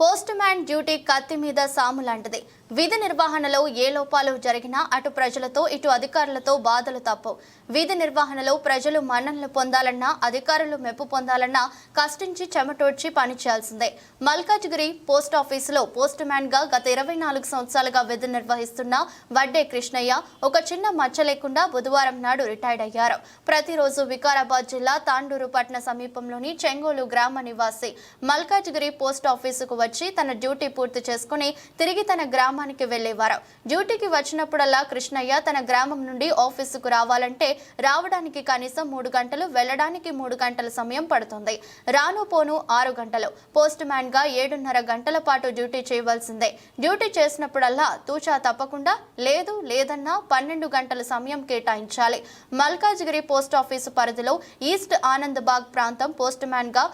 Postman duty కత్తి మీద సాము లాంటిది. విధి నిర్వహణలో ఏ లోపాలు జరిగినా అటు ప్రజలతో ఇటు అధికారులతో బాధలు తప్పవు విధి నిర్వహణలో ప్రజలు మన్ననలు పొందాలన్నా అధికారులు మెప్పు పొందాలన్నా కష్టించి చెమటోడ్చి పనిచేయాల్సిందే మల్కాజ్గిరి పోస్ట్ ఆఫీసులో పోస్ట్ మ్యాన్గా గత ఇరవై నాలుగు సంవత్సరాలుగా విధి నిర్వహిస్తున్న వడ్డే కృష్ణయ్య ఒక చిన్న మచ్చ లేకుండా బుధవారం నాడు రిటైర్డ్ అయ్యారు. ప్రతిరోజు వికారాబాద్ జిల్లా తాండూరు పట్టణ సమీపంలోని చెంగోలు గ్రామ నివాసి మల్కాజ్గిరి పోస్ట్ ఆఫీసుకు వచ్చి వచ్చి తన డ్యూటీ పూర్తి చేసుకుని తిరిగి తన గ్రామానికి వెళ్ళేవారు డ్యూటీకి వచ్చినప్పుడల్లా కృష్ణయ్య తన గ్రామం నుండి ఆఫీసుకు రావాలంటే రావడానికి కనీసం మూడు గంటలు వెళ్ళడానికి మూడు గంటల సమయం పడుతుంది. రాను పోను ఆరు గంటలు. పోస్ట్ మ్యాన్గా ఏడున్నర గంటల పాటు డ్యూటీ చేయవలసిందే. డ్యూటీ చేసినప్పుడల్లా తూచా తప్పకుండా లేదు లేదన్నా పన్నెండు గంటల సమయం కేటాయించాలి. మల్కాజ్గిరి పోస్ట్ ఆఫీసు పరిధిలో ఈస్ట్ ఆనంద్ బాగ్ ప్రాంతం పోస్ట్ మ్యాన్గా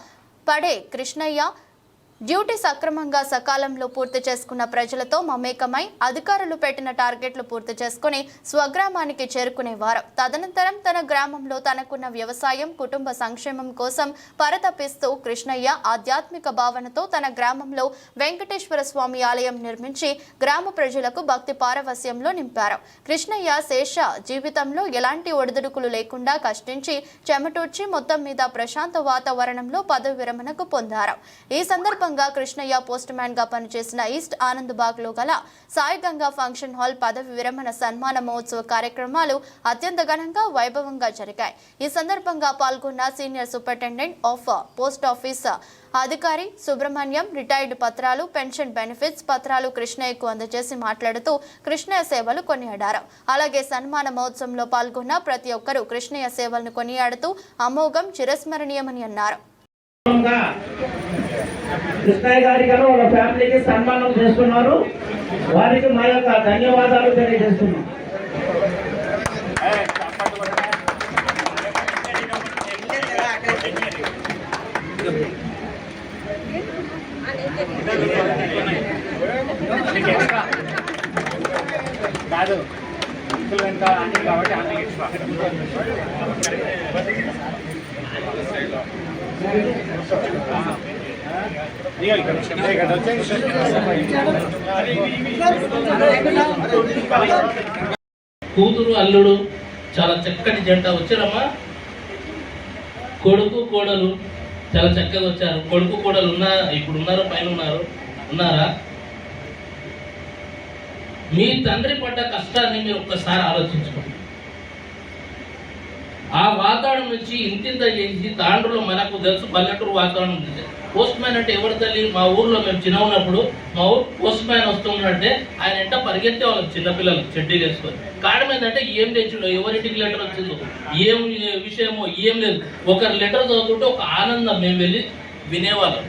పడే కృష్ణయ్య డ్యూటీ సక్రమంగా సకాలంలో పూర్తి చేసుకున్న ప్రజలతో మమేకమై అధికారులు పెట్టిన టార్గెట్లు పూర్తి చేసుకుని స్వగ్రామానికి చేరుకునేవారు తదనంతరం తన గ్రామంలో తనకున్న వ్యవసాయం కుటుంబ సంక్షేమం కోసం పరతపిస్తూ కృష్ణయ్య ఆధ్యాత్మిక భావనతో తన గ్రామంలో వెంకటేశ్వర స్వామి ఆలయం నిర్మించి గ్రామ ప్రజలకు భక్తి పారవస్యంలో నింపారు. కృష్ణయ్య శేష జీవితంలో ఎలాంటి ఒడిదుడుకులు లేకుండా కష్టించి చెమటూర్చి మొత్తం మీద ప్రశాంత వాతావరణంలో పదవి విరమణకు పొందారు. ఈ సందర్భంగా కృష్ణయ్య పోస్ట్ మ్యాన్గా పనిచేసిన ఈస్ట్ ఆనంద్ బాగ్లో గల సాయి గంగా ఫంక్షన్ హాల్ పదవి విరమణ సన్మాన మహోత్సవ కార్యక్రమాలు అత్యంత ఘనంగా వైభవంగా జరిగాయి. ఈ సందర్భంగా పాల్గొన్న senior superintendent of post office అధికారి సుబ్రహ్మణ్యం రిటైర్డ్ పత్రాలు పెన్షన్ బెనిఫిట్స్ పత్రాలు కృష్ణయ్యకు అందజేసి మాట్లాడుతూ కృష్ణయ్య సేవలు కొనియాడారు. అలాగే సన్మాన మహోత్సవంలో పాల్గొన్న ప్రతి ఒక్కరూ కృష్ణయ్య సేవలను కొనియాడుతూ అమోఘం చిరస్మరణీయమని అన్నారు. కృష్ణయ్య గారి గారు వాళ్ళ ఫ్యామిలీకి సన్మానం చేస్తున్నారు వారికి మా యొక్క ధన్యవాదాలు తెలియజేస్తున్నాం. కాదు. ఇంకులు అన్ని కాబట్టి అన్ని దిగాలి ఇక్కడ. ఇక్కడ వచ్చేసి కూతురు అల్లుడు చాలా చక్కటి జంట వచ్చారమ్మా. కొడుకు కోడలు చాలా చక్కగా వచ్చారు. కొడుకు కోడలు ఉన్నా ఇప్పుడు ఉన్నారు పైన ఉన్నారు. ఉన్నారా? మీ తండ్రి పడ్డ కష్టాన్ని మీరు ఒక్కసారి ఆలోచించుకోండి. ఆ వాతావరణం నుంచి ఇంతింత చేసి తాండ్రులు మనకు తెలుసు పల్లెటూరు వాతావరణం తెలుసు పోస్ట్ మ్యాన్ అంటే ఎవరి తల్లి? మా ఊర్లో మేము చిన్న ఉన్నప్పుడు మా ఊరు పోస్ట్ మ్యాన్ వస్తున్నాడంటే ఆయన ఎంట పరిగెత్తే వాళ్ళం చిన్నపిల్లలు చెడ్డీలు వేసుకొని కారణం ఏంటంటే ఏం తెచ్చిండో ఎవరింటికి లెటర్ వచ్చిందో ఏం విషయమో ఏం లేదు. ఒకరి లెటర్ చదువుకుంటే ఒక ఆనందం మేము వెళ్ళి వినేవాళ్ళం.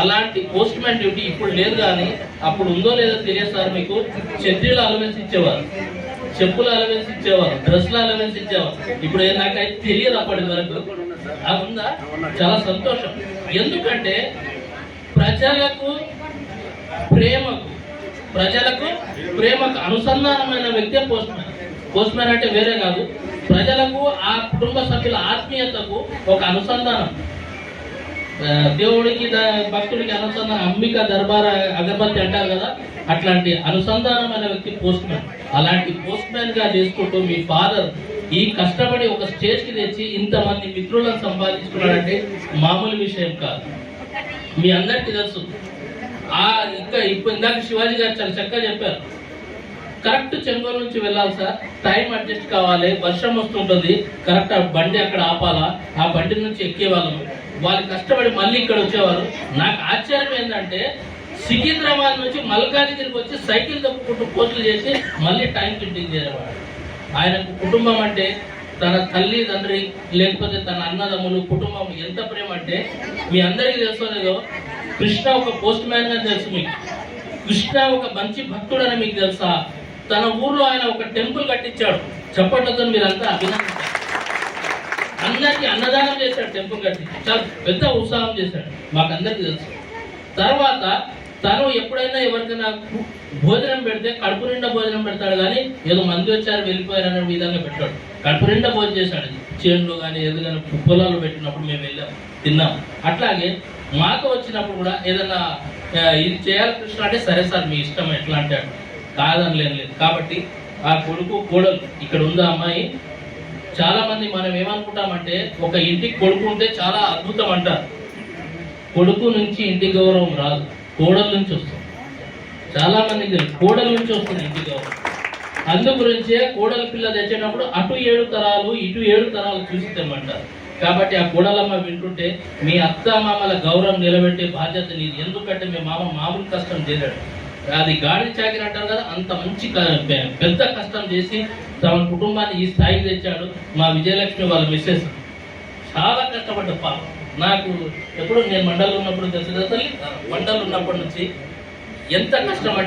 అలాంటి పోస్ట్ మ్యాన్ డ్యూటీ ఇప్పుడు లేదు కానీ అప్పుడు ఉందో లేదో తెలియదు సార్ మీకు. చెడ్డీలు అలవెన్స్ ఇచ్చేవారు. చెప్పులు అలవెన్స్ ఇచ్చేవారు. డ్రెస్సులు అలవెన్స్ ఇచ్చేవారు. ఇప్పుడు నాకైతే తెలియదు అప్పటి వరకు. ఉందా? చాలా సంతోషం. ఎందుకంటే ప్రజలకు ప్రేమకు ప్రజలకు ప్రేమకు అనుసంధానమైన వ్యక్తే పోస్ట్ మ్యాన్ పోస్ట్ మ్యాన్ అంటే వేరే కాదు. ప్రజలకు ఆ కుటుంబ సభ్యుల ఆత్మీయతకు ఒక అనుసంధానం. దేవుడికి భక్తుడికి అనుసంధానం అంబిక దర్బార్ అగరబత్తి అంటారు కదా? అట్లాంటి అనుసంధానమైన వ్యక్తి పోస్ట్ మ్యాన్ అలాంటి పోస్ట్ మ్యాన్గా చేసుకుంటూ మీ ఫాదర్ ఈ కష్టపడి ఒక స్టేజ్కి తెచ్చి ఇంతమంది మిత్రులను సంపాదించుకున్నాడంటే మామూలు విషయం కాదు. మీ అందరికీ తెలుసు. ఆ ఇంకా ఇప్పుడు ఇందాక శివాజీ గారు చాలా చక్కగా చెప్పారు. కరెక్ట్ చెంగూరు నుంచి వెళ్ళాలి సార్. టైం అడ్జస్ట్ కావాలి. వర్షం వస్తుంటుంది. కరెక్ట్ ఆ బండి అక్కడ ఆపాలా? ఆ బండి నుంచి ఎక్కేవాళ్ళము. వాళ్ళు కష్టపడి మళ్ళీ ఇక్కడ వచ్చేవారు. నాకు ఆశ్చర్యం ఏంటంటే సికింద్రాబాద్ నుంచి మల్కాజిగిరికి వచ్చి సైకిల్ తప్పుకుంటూ పోస్టులు చేసి మళ్ళీ టైం ఫిట్టింగ్ చేసేవాడు ఆయనకు కుటుంబం అంటే తన తల్లి తండ్రి లేకపోతే తన అన్నదమ్ములు కుటుంబం ఎంత ప్రేమ అంటే మీ అందరికీ తెలుసో లేదో కృష్ణ ఒక పోస్ట్ మ్యాన్ అని తెలుసు మీకు. కృష్ణ ఒక మంచి భక్తుడని మీకు తెలుసా? తన ఊర్లో ఆయన ఒక టెంపుల్ కట్టించాడు. చెప్పట్లతో మీరంతా అభినందించారు అందరికీ అన్నదానం చేశాడు టెంపుల్ కట్టి. చాలా పెద్ద ఉత్సాహం చేశాడు. మాకందరికీ తెలుసు. తర్వాత తను ఎప్పుడైనా ఎవరికైనా భోజనం పెడితే కడుపు నిండా భోజనం పెడతాడు కానీ ఏదో మంది వచ్చారు వెళ్ళిపోయారు అనే విధంగా పెట్టాడు. కడుపు నిండా భోజనం చేశాడు. చేనులో కానీ ఏదో కానీ పొలాలు పెట్టినప్పుడు మేము వెళ్ళాం తిన్నాం. అట్లాగే మాకు వచ్చినప్పుడు కూడా ఏదైనా ఇది చేయాలి కృష్ణ అంటే సరే సార్ మీ ఇష్టం ఎట్లా అంటే కాదని లేదు లేదు. కాబట్టి ఆ కొడుకు కోడలు ఇక్కడ ఉందా అమ్మాయి. చాలా మంది మనం ఏమనుకుంటామంటే ఒక ఇంటికి కొడుకు ఉంటే చాలా అద్భుతం అంటారు. కొడుకు నుంచి ఇంటి గౌరవం రాదు. కోడల నుంచి వస్తుంది చాలా మందికి తెలుసు కోడల నుంచి వస్తుంది ఇంటి గౌరవం అందు గురించే కోడల పిల్ల తెచ్చేటప్పుడు అటు ఏడు తరాలు ఇటు ఏడు తరాలు చూసి తెమ్మంటారు కాబట్టి ఆ కోడలమ్మ వింటుంటే మీ అత్త మామల గౌరవం నిలబెట్టే బాధ్యత నీది. ఎందుకంటే మీ మామ మామూలు కష్టం చేయలేడు. అది గాడి చాకిరి అంటారు కదా అంత మంచి పెద్ద కష్టం చేసి తమ కుటుంబాన్ని ఈ స్థాయికి తెచ్చాడు మా విజయలక్ష్మి వాళ్ళ మిస్సెస్ చాలా కష్టపడ్డ పాపం. నాకు ఎప్పుడు నేను మండలు ఉన్నప్పుడు తెలుసు తల్లి మండలం ఉన్నప్పటి నుంచి ఎంత కష్టం అంటే